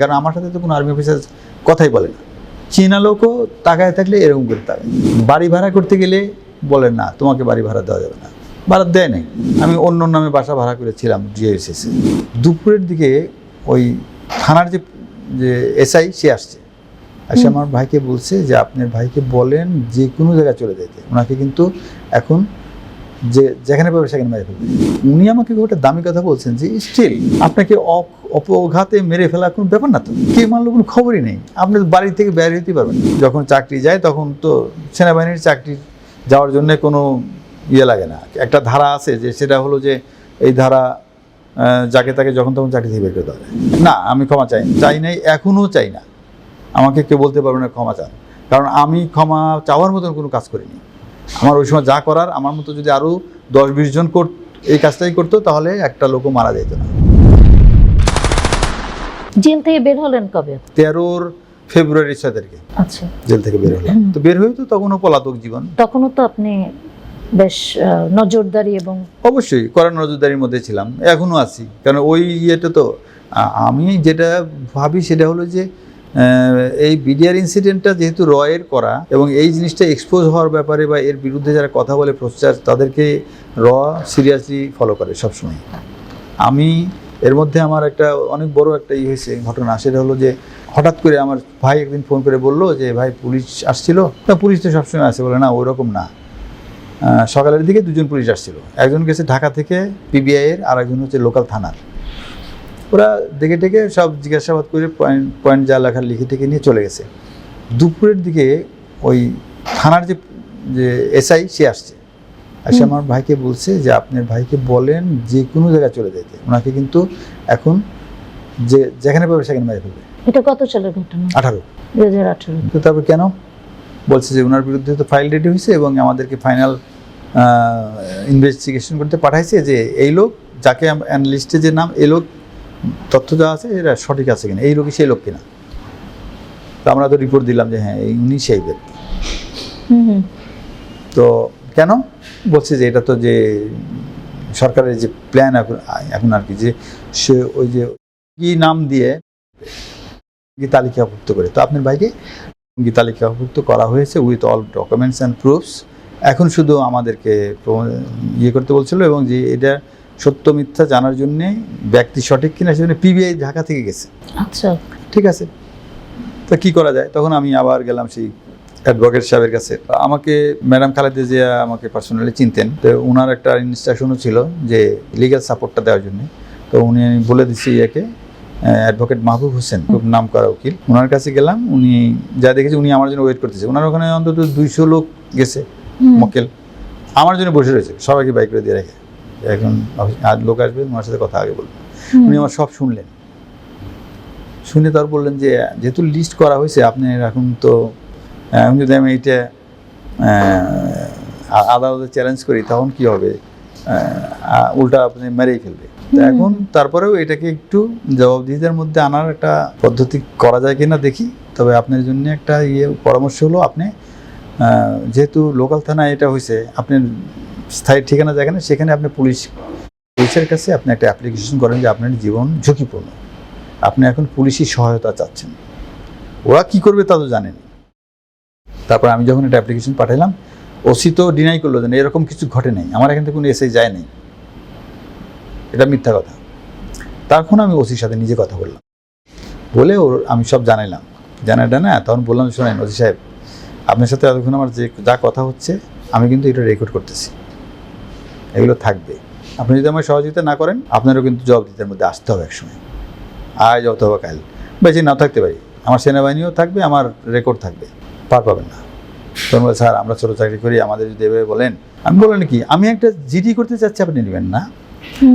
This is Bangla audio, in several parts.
কারণ আমার সাথে তো কোনো আর্মি অফিসার কথাই বলে না। চীনা লোকও তাকায় থাকলে এরকম করে তাকায়। বাড়ি ভাড়া করতে গেলে বলেন না তোমাকে বাড়ি ভাড়া দেওয়া যাবে না। ভাড়া দেয় নাই। আমি অন্য নামে বাসা ভাড়া করেছিলাম জিএসএসে দুপুরের দিকে ওই থানার যে যে এসআই সে আসছে। এসে আমার ভাইকে বলছে যে আপনার ভাইকে বলেন যে কোনো জায়গায় চলে যেতে ওনাকে কিন্তু এখন যে যেখানে পাবে সেখানে মেরে ফেলবে। উনি আমাকে ওটা দামি কথা বলছেন যে, স্টিল, আপনাকে অপ- অপঘাতে মেরে ফেলা কোনো ব্যাপার না তো। কে মারলো কোনো খবরই নেই। আপনি বাড়ি থেকে বের হতে পারবেন। যখন চাকরি যায় তখন তো সেনাবাহিনীর চাকরি যাওয়ার জন্য কোনো ইয়ে লাগে না। একটা ধারা আছে যে, সেটা হলো যে, এই ধারা যাকে তাকে যখন তখন চাকরি থেকে বের করে দেওয়া যায়। না, আমি ক্ষমা চাই চাই নাই এখনও চাই না। আমাকে কেউ বলতে পারবে না ক্ষমা চান। কারণ আমি ক্ষমা চাওয়ার মতন কোনো কাজ করিনি। আমার ওই সময় যা করার আমার মতো যদি আরও দশ বিশ জন এই কাজটাই করতো তাহলে একটা লোকও মারা যেত না। জেল থেকে বের হলেন কবে? তেরোর ফেব্রুয়ারি ছয় তারিখে আচ্ছা। জেল থেকে বের হলাম। তো বের হয়ে তো তখনও পলাতক জীবন। তখনও তো আপনি বেশ নজরদারি এবং অবশ্যই কড়া নজরদারির মধ্যে ছিলাম। এখনও আছি। কারণ ওই ইয়েটা তো আমি যেটা ভাবি সেটা হলো যে এই বিডিআর ইনসিডেন্টটা যেহেতু রয়ের করা এবং এই জিনিসটা এক্সপোজ হওয়ার ব্যাপারে বা এর বিরুদ্ধে যারা কথা বলে প্রচার, তাদেরকে র সিরিয়াসলি ফলো করে সবসময়। আমি এর মধ্যে আমার একটা অনেক বড় একটা ই হয়েছে, ঘটনা। সেটা হলো যে হঠাৎ করে আমার ভাই একদিন ফোন করে বলল যে, ভাই, পুলিশ আসছিল? না, পুলিশ তো সবসময় আসে। বলে, না, ওরকম না। সকালের দিকে দুজন পুলিশ আসছিল। একজন গেছে ঢাকা থেকে পিবিআই এর আর একজন হচ্ছে লোকাল থানার। ওরা দেখে টেকে সব জিজ্ঞাসাবাদ করে পয়েন্ট পয়েন্ট যা লেখার লিখে টেকে নিয়ে চলে গেছে। দুপুরের দিকে ওই থানার যে যে এসআই সে আসছে। হুম। আমার ভাইকে বলছে যে আপনার ভাইকে বলেন যে কোনো জায়গায় চলে যেতে। ওনাকে কিন্তু এখন যে যেখানে পাবে সেখানে মেরে ফেলবে। এটা কত সালের ঘটনা? আঠারো। দু হাজার আঠারো। তো তারপর কেন? বলছে যে ওনার বিরুদ্ধে তো ফাইল রেডি হয়েছে এবং আমাদেরকে ফাইনাল ইনভেস্টিগেশন করতে পাঠাইছে যে এই লোক যাকে অ্যানালিস্টে যে নাম এই লোক তথ্য দেওয়া আছে এটা সঠিক আছে কিনা এই লোকই সেই লোক কিনা। তো আমরা তো রিপোর্ট দিলাম যে হ্যাঁ উনি সেই ব্যক্তি। তো কেন? বলছে যে এটা তো যে সরকারের যে প্ল্যান এখন আর কি যে সে ওই যে কি নাম দিয়ে তালিকাভুক্ত করে। তো আপনার ভাইকে তালিকাভুক্ত করা হয়েছে with all documents and proofs এখন শুধু আমাদেরকে ইয়ে করতে বলছিল এবং যে এটা সত্য মিথ্যা জানার জন্যে ব্যক্তি সঠিক কিনা সেজন্য পিবিআই ঢাকা থেকে গেছে। আচ্ছা। ঠিক আছে? তো কি করা যায়? তখন আমি আবার গেলাম সেই অ্যাডভোকেট সাহেবের কাছে। আমাকে ম্যাডাম খালেদা জিয়া আমাকে পার্সোনালি চিনতেন। তো ওনার একটা ইনস্ট্রাকশনও ছিল যে লিগ্যাল সাপোর্টটা দেওয়ার জন্য। তো উনি আমি বলে দিচ্ছি ইয়াকে অ্যাডভোকেট মাহবুব হোসেন খুব নাম করা উকিল। ওনার কাছে গেলাম উনি যা দেখেছি উনি আমার জন্য ওয়েট করতেছে। ওনার ওখানে অন্তত দুইশো লোক গেছে হুম। মক্কেল। আমার জন্য বসে রয়েছে সবাইকে বাইক করে দিয়ে রেখে। এখন অফিস- আজ লোক আসবে ওনার সাথে কথা আগে বলব। হুম। উনি আমার সব শুনলেন। শুনে তার বললেন যে যেহেতু লিস্ট করা হয়েছে আপনি এখন তো আমি যদি আমি এইটা আদালতে চ্যালেঞ্জ করি তখন কি হবে? উল্টা আপনি মেরেই ফেলবে। তো এখন তারপরেও এটাকে একটু জবাবদিহিতার মধ্যে আনার একটা পদ্ধতি করা যায় কিনা দেখি। তবে আপনার জন্য একটা ইয়ে পরামর্শ হলো আপনি যেহেতু লোকাল থানায় এটা হয়েছে আপনি স্থায়ী ঠিকানা যেখানে সেখানে আপনি পুলিশ পুলিশের কাছে আপনি একটা অ্যাপ্লিকেশন করেন যে আপনার জীবন ঝুঁকিপূর্ণ। আপনি এখন পুলিশি সহায়তা চাচ্ছেন। ওরা কি করবে তা তো জানেন। তারপর আমি যখন একটা অ্যাপ্লিকেশন পাঠালাম ওসি তো ডিনাই করল যে না, এরকম কিছু ঘটে নাই আমার এখান থেকে কোনো এসে যায় নাই। এটা মিথ্যা কথা। তখন আমি ওসির সাথে নিজে কথা বললাম। বলে ওর আমি সব জানাইলাম। জানাটা না তখন বললাম শোনেন ওসি সাহেব আপনার সাথে এতক্ষণ আমার যে যা কথা হচ্ছে আমি কিন্তু এটা রেকর্ড করতেছি। এগুলো থাকবে। আপনি যদি আমার সহযোগিতা না করেন আপনারও কিন্তু জবাবদিহিতার মধ্যে আসতে হবে একসময়। আজ অথবা কাল। বেঁচে না থাকতে পারি। আমার সেনাবাহিনীও থাকবে আমার রেকর্ড থাকবে। পার পাবেন না। তখন বলে, স্যার আমরা ছোটো চাকরি করি আমাদের যদি এভাবে বলেন। আমি বললেন কি? আমি একটা জিডি করতে চাচ্ছি আপনি নেবেন না।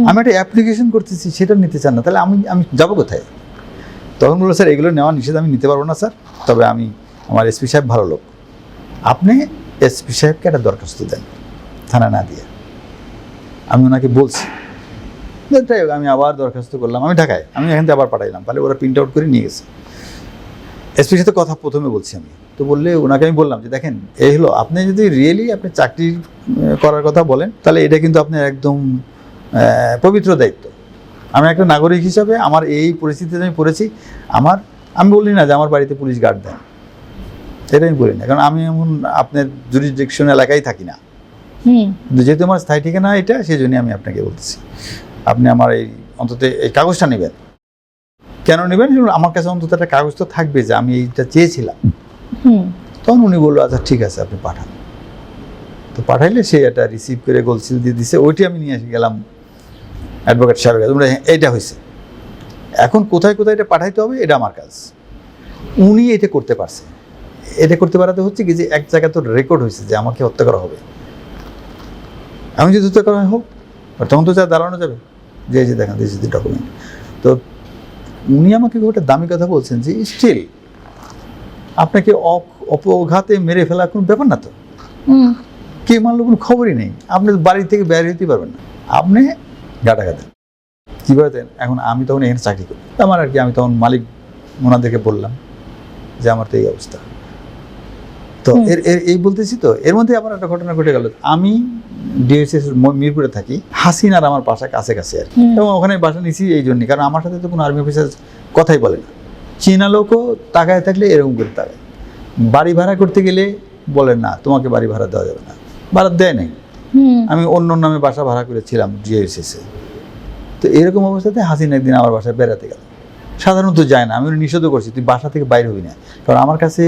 আমি একটা অ্যাপ্লিকেশন করতেছি সেটা নিতে চান না। তাহলে আমি আমি যাব কোথায়? তখন বলল স্যার এগুলো নেওয়া নিষেধ আমি নিতে পারব না স্যার। তবে আমি আমার এসপি সাহেব ভালো লোক। আপনি এসপি সাহেবকে একটা দরখাস্ত দেন থানা না দিয়ে। আমি ওনাকে বলছি। যাই হোক, আমি আবার দরখাস্ত করলাম। আমি ঢাকায়, আমি এখান থেকে আবার পাঠাইলাম। তাহলে ওরা প্রিন্ট আউট করে নিয়ে গেছে। এসপির সাথে কথা প্রথমে বলছি আমি। তো বললে ওনাকে আমি বললাম যে, দেখেন এই হলো, আপনি যদি রিয়েলি আপনি চাকরি করার কথা বলেন, তাহলে এটা কিন্তু আপনার একদম পবিত্র দায়িত্ব। আমি একটা নাগরিক হিসাবে আমার এই পরিস্থিতিতে আমি পড়েছি, আমার, আমি বলি না যে আমার বাড়িতে পুলিশ গার্ড দেন। এটা আমি বলি না। কারণ আমি এমন আপনার জুরিডিকশন এলাকায় থাকি না। যেহেতু আমার স্থায়ী ঠিকানা এটা সেই জন্যই আমি আপনাকে বলতেছি। আপনি আমার এই অন্তত এই কাগজটা নেবেন। কেন নেবেন? আমার কাছে অন্তত একটা কাগজ তো থাকবে যে আমি এইটা চেয়েছিলাম। তখন উনি বলল আচ্ছা ঠিক আছে আপনি পাঠান। তো পাঠাইলে সে এটা রিসিভ করে গোলসিল দিয়ে দিছে। ওইটি আমি নিয়ে এসে গেলাম অ্যাডভোকেট সাহেবের কাছে। তোমরা এইটা হয়েছে। এখন কোথায় কোথায় এটা পাঠাইতে হবে এটা আমার কাজ। উনি এটা করতে পারছে। এটা করতে পারাতে হচ্ছে কি যে এক জায়গায় তো রেকর্ড হয়েছে যে আমাকে হত্যা করা হবে। আমি যদি হত্যা করা হোক আর তখন তো যা দাঁড়ানো যাবে। যে যে দেখেন দিস ইজ ডকুমেন্ট তো উনি আমাকে ওটা দামি কথা বলছেন যে স্টিল আপনাকে অপ- অপঘাতে মেরে ফেলা কোনো ব্যাপার না তো? কে মারলো কোনো খবরই নেই। আপনি বাড়ি থেকে বের হতে পারবেন না। আপনি গাটা গাতেন কীভাবে দেন এখন আমি তখন এখানে চাকরি করি। আমার আর কি আমি তখন মালিক ওনাদেরকে বললাম যে আমার তো এই অবস্থা। তো এর এর- এই বলতেছি তো এর মধ্যে আমার একটা ঘটনা ঘটে গেল। আমি ডিএসএস মিরপুরে থাকি হাসিন আর আমার বাসা কাছে কাছে আর। এবং ওখানে বাসা নিছি এই জন্যই কারণ আমার সাথে তো কোনো আর্মি অফিসার কথাই বলে না। চীনা লোকও তাকায় থাকলে এরকম করে তাকায়। বাড়ি ভাড়া করতে গেলে বলে না তোমাকে বাড়ি ভাড়া দেওয়া যাবে না। ভাড়া দেয় নাই। আমি অন্য নামে বাসা ভাড়া করেছিলাম জিএসএসে তো এরকম অবস্থাতে হাসিন একদিন আমার বাসায় বেড়াতে গেল। সাধারণত যায় না আমি নিষেধও করছি তুই বাসা থেকে বাইরে হবি না। কারণ আমার কাছে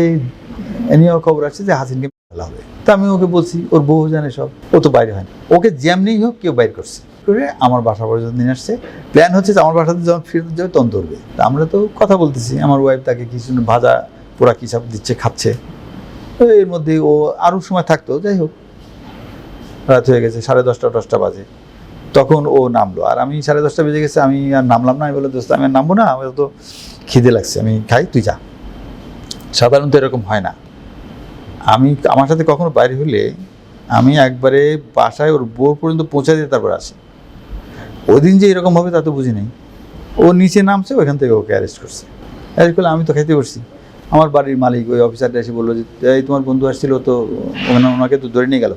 এ নিয়েও খবর আসছে যে হাসিনকে হবে তা আমি ওকে বলছি, ওর বউ জানে সব, ও তো বাইরে হয় না। ওকে যেমনি হোক কেউ বাইর করছে। করে আমার বাসা পর্যন্ত নিয়ে আসছে। প্ল্যান হচ্ছে আমার বাসাতে যখন ফিরতে যাবে তখন ধরবে। তা আমরা তো কথা বলতেছি, আমার ওয়াইফ তাকে কিছু ভাজা পোড়া কী সব দিচ্ছে, খাচ্ছে। তো এর মধ্যে ও আরও সময় থাকতো, যাই হোক। রাত হয়ে গেছে, সাড়ে দশটা দশটা বাজে। তখন ও নামলো। আর আমি সাড়ে দশটা বেজে গেছে, আমি আর নামলাম না। আমি বলে দোস্ত, আমি আর নামবো না, আমার তো খিদে লাগছে, আমি খাই, তুই যা। সাধারণত এরকম হয় না। আমি আমার সাথে কখনো বাইরে হলে আমি একবারে বাসায় ওর বউ পর্যন্ত পৌঁছে দিয়ে তারপর আসি। ওই দিন যে এরকম হবে তা তো বুঝি নেই। ও নিচে নামছে ওইখান থেকে ওকে অ্যারেস্ট করছে। অ্যারেস্ট করলে আমি তো খাইতে করছি আমার বাড়ির মালিক ওই অফিসারটা এসে বলল যে এই তোমার বন্ধু আসছিল তো ওখানে ওনাকে তো ধরে নিয়ে গেল।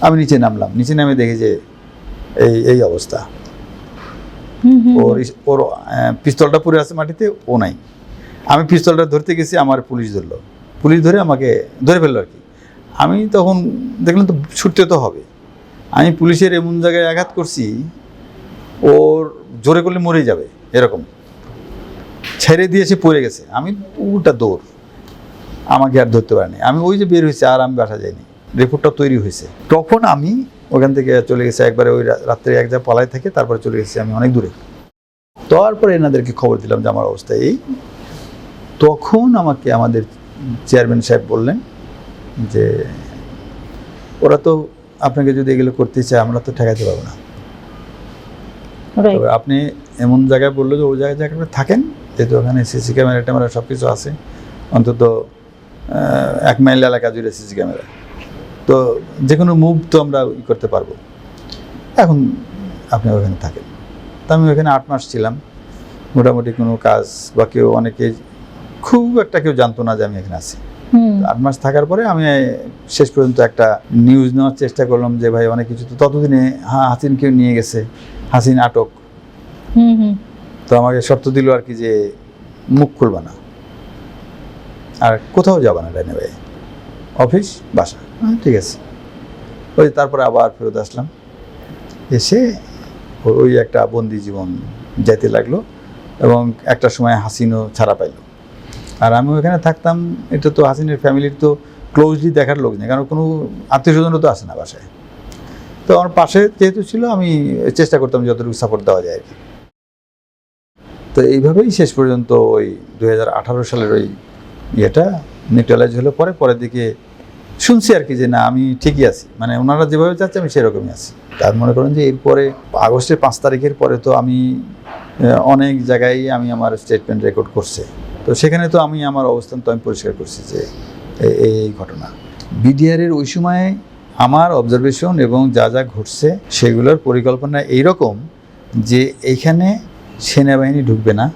আমি নিচে নামলাম। নিচে নামে দেখি যে এই এই অবস্থা। ওর ওর পিস্তলটা পড়ে আছে মাটিতে ও নাই। আমি পিস্তলটা ধরতে গেছি আমার পুলিশ ধরলো। পুলিশ ধরে আমাকে ধরে ফেলল আর কি। আমি তখন দেখলাম তো ছুটতে তো হবে। আমি পুলিশের এমন জায়গায় আঘাত করছি, ওর জোরে করলে মরে যাবে, এরকম। ছেড়ে দিয়ে সে পড়ে গেছে। আমি উল্টা দৌড়। আমাকে আর ধরতে পারেনি। আমি ওই যে বের হয়েছে, আর আমি বাসা যাইনি। রিপোর্টটা তৈরি হয়েছে। তখন আমি ওখান থেকে চলে গেছি, একবারে ওই রাত্রে এক জায়গায় পালায় থেকে তারপরে চলে গেছি আমি অনেক দূরে। তারপরে এনাদেরকে খবর দিলাম যে আমার অবস্থা এই। তখন আমাকে আমাদের চেয়ারম্যান সাহেব বললেন যে ওরা তো আপনাকে যদি এগুলো করতে চায় আমরা তো ঠেকাতে পারব না। তবে আপনি এমন জায়গায় বলল যে ওই জায়গায় জায়গায় থাকেন যেহেতু ওখানে সিসি ক্যামেরা ট্যামেরা সব কিছু আছে। অন্তত এক মাইল এলাকা জুড়ে সিসি ক্যামেরা। তো যে কোনো মুভ তো আমরা ই করতে পারব। এখন আপনি ওখানে থাকেন। তা আমি ওখানে আট মাস ছিলাম। মোটামুটি কোনো কাজ বা কেউ অনেকে খুব একটা কেউ জানতো না যে আমি এখানে আছি। হুম। আট মাস থাকার পরে আমি শেষ পর্যন্ত একটা নিউজ নেওয়ার চেষ্টা করলাম যে ভাই অনেক কিছু তো ততদিনে হাসিন কেউ নিয়ে গেছে। হাসিন আটক। তো আমাকে শর্ত দিল আর কি যে মুখ খুলবা না। আর কোথাও যাবা না ডাইনে ভাই। অফিস বাসা। হ্যাঁ ঠিক আছে। ওই তারপরে আবার ফেরত আসলাম। এসে ওই একটা বন্দি জীবন যেতে লাগল এবং একটা সময় হাসিনও ছাড়া পাইলো। আর আমি ওখানে থাকতাম, এটা তো হাসিনের ফ্যামিলির তো ক্লোজলি দেখার লোক নেই, কারণ কোনো আত্মীয় স্বজনও তো আসে না বাসায়। তো আমার পাশে যেহেতু ছিল, আমি চেষ্টা করতাম যতটুকু সাপোর্ট দেওয়া যায় আর কি। তো এইভাবেই শেষ পর্যন্ত ওই দু হাজার আঠারো সালের ওই ইয়েটা নিউট্রালাইজ হলো। পরে, পরের দিকে শুনছি আর কি যে না, আমি ঠিকই আছি। মানে ওনারা যেভাবে চাচ্ছে, আমি সেরকমই আছি। তার মনে করেন যে এরপরে আগস্টের পাঁচ তারিখের পরে তো আমি অনেক জায়গায় আমি আমার স্টেটমেন্ট রেকর্ড করছে। তো সেখানে তো আমি আমার অবস্থান তো আমি পরিষ্কার করছি যে এই এই ঘটনা। বিডিআরের ওই সময়ে আমার অবজারভেশন এবং যা যা ঘটছে সেগুলোর পরিকল্পনা এইরকম যে এইখানে সেনাবাহিনী ঢুকবে না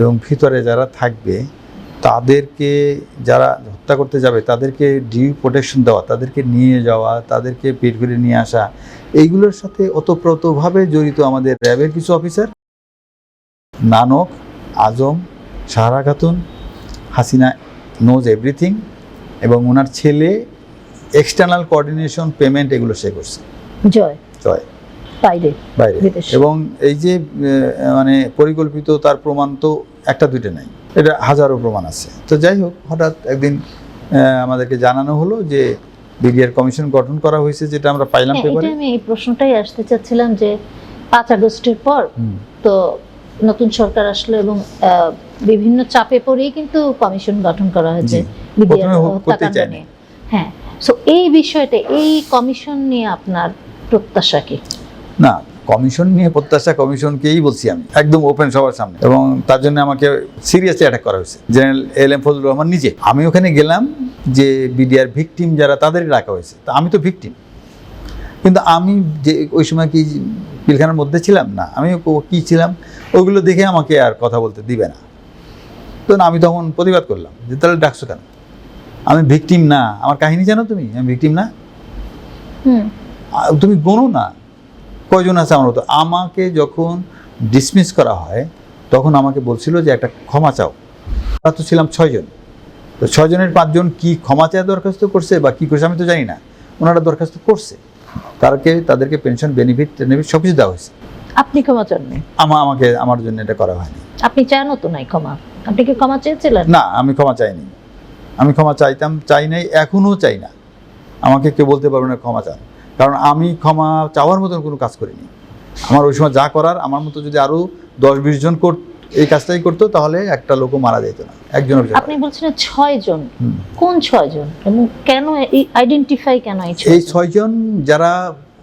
এবং ভিতরে যারা থাকবে, তাদেরকে যারা হত্যা করতে যাবে, তাদেরকে ডিউ প্রোটেকশন দেওয়া, তাদেরকে নিয়ে যাওয়া, তাদেরকে পেট করে নিয়ে আসা, এইগুলোর সাথে ওতপ্রোতভাবে জড়িত আমাদের র্যাবের কিছু officer Nanak, Azam Sahara Khatun Hasina knows everything এবং ওনার ছেলে এক্সটার্নাল কোঅর্ডিনেশন পেমেন্ট এগুলো সে করছে। জয়। জয়। বাইরে। বাইরে। এবং এই যে মানে পরিকল্পিত তার প্রমাণ তো একটা দুইটা নাই। এটা হাজারো প্রমাণ আছে। তো যাই হোক হঠাৎ একদিন আমাদেরকে জানানো হলো যে বিডিআর কমিশন গঠন করা হয়েছে যেটা আমরা পাইলাম হ্যাঁ, পেপারে। আমি এই প্রশ্নটাই আসতে চাচ্ছিলাম যে পাঁচ আগস্টের পর তো নতুন সরকার আসলো এবং বিভিন্ন চাপে পড়েই কিন্তু কমিশন গঠন করা হয়েছে হত্যাকাণ্ড। নিয়ে হ্যাঁ সো এই বিষয়টা এই কমিশন নিয়ে আপনার প্রত্যাশা কি? না কমিশন নিয়ে প্রত্যাশা কমিশনকেই বলছি আমি একদম ওপেন সবার সামনে। এবং তার জন্য আমাকে সিরিয়াসলি অ্যাটাক করা হয়েছে। General L M Fazlur Rahman নিজে। আমি ওখানে গেলাম যে বিডিআর ভিকটিম যারা তাদেরই রাখা হয়েছে। তা আমি তো ভিকটিম। কিন্তু আমি যে ওই সময় কি পিলখানার মধ্যে ছিলাম? না আমি কি ছিলাম? ওইগুলো দেখে আমাকে আর কথা বলতে দিবে না। তো আমি তখন প্রতিবাদ করলাম যে তাহলে ডাকছো কেন? আমি ভিকটিম না। আমার কাহিনী জানো তুমি? আমি ভিকটিম না। তুমি গোনো না। কয়জন আছে আমার মতো? আমাকে যখন ডিসমিস করা হয় তখন আমাকে বলছিল যে একটা ক্ষমা চাও। আমরা তো ছিলাম ছয়জন তো ছয়জনের পাঁচজন কি ক্ষমা চায় দরখাস্ত করছে বা কি করছে আমি তো জানি না। ওনারা দরখাস্ত করছে। তাদেরকে তাদেরকে পেনশন বেনিফিট টেনিফিট সব কিছু দেওয়া হয়েছে। আপনি ক্ষমা চাননি? আমা আমাকে আমার জন্য এটা করা হয়নি। আপনি চানও তো নাই ক্ষমা। আপনি কি ক্ষমা চেয়েছিলেন? না আমি ক্ষমা চাইনি। আমি ক্ষমা চাইতাম চাই নাই এখনও চাই না। আমাকে কেউ বলতে পারবে না ক্ষমা চান। কারণ আমি ক্ষমা চাওয়ার মতন কোনো কাজ করিনি। আমার ওই সময় যা করার আমার মতো যদি আরও দশ বিশ জন এই কাজটাই করতো তাহলে একটা লোকও মারা যেত না। একজন আপনি বলছিলেন ছয় জন। কোন ছয় জন? এবং কেন আইডেন্টিফাই কেন এই ছয় ছয়জন যারা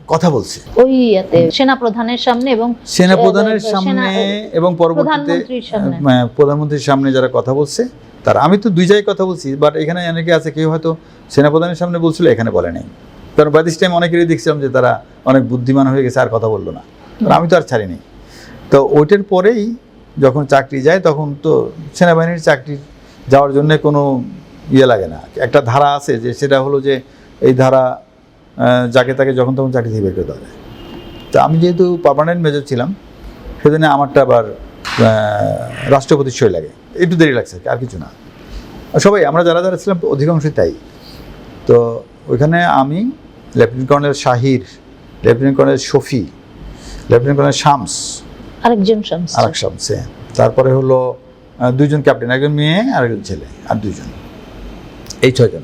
কথা বলছে। ওই ইয়াতে সেনা প্রধানের সামনে এবং সেনাপ্রধানের সেনা- সামনে এবং পরবর্তীতে প্রধানমন্ত্রীর সামনে। যারা কথা বলছে তার আমি তো দুই জায়গায় কথা বলছি বাট এখানে অনেকে আছে কেউ হয়তো সেনাপ্রধানের সামনে বলছিল এখানে বলে নাই। কারণ বাই দিস টাইম অনেকেরই দেখছিলাম যে তারা অনেক বুদ্ধিমান হয়ে গেছে আর কথা বলল না। আমি তো আর ছাড়িনি। তো ওইটার পরেই যখন চাকরি যায় তখন তো সেনাবাহিনীর চাকরি যাওয়ার জন্য কোনো ইয়ে লাগে না। একটা ধারা আছে যে সেটা হলো যে এই ধারা যাকে তাকে যখন তখন চাকরি থেকে বের করে দেওয়া যায়। তো আমি যেহেতু পার্মানেন্ট মেজর ছিলাম সেদিনে আমারটা আবার রাষ্ট্রপতির সই লাগে। একটু দেরি লাগছে আর কিছু না। সবাই আমরা যারা যারা ছিলাম অধিকাংশই তাই। তো ওইখানে আমি lieutenant colonel Shahir lieutenant colonel Shafi lieutenant colonel Shams আরেকজন শামস আরেক শামসে তারপরে হলো দুইজন ক্যাপ্টেন একজন মেয়ে আর একজন ছেলে আর দুইজন। এই ছয়জন।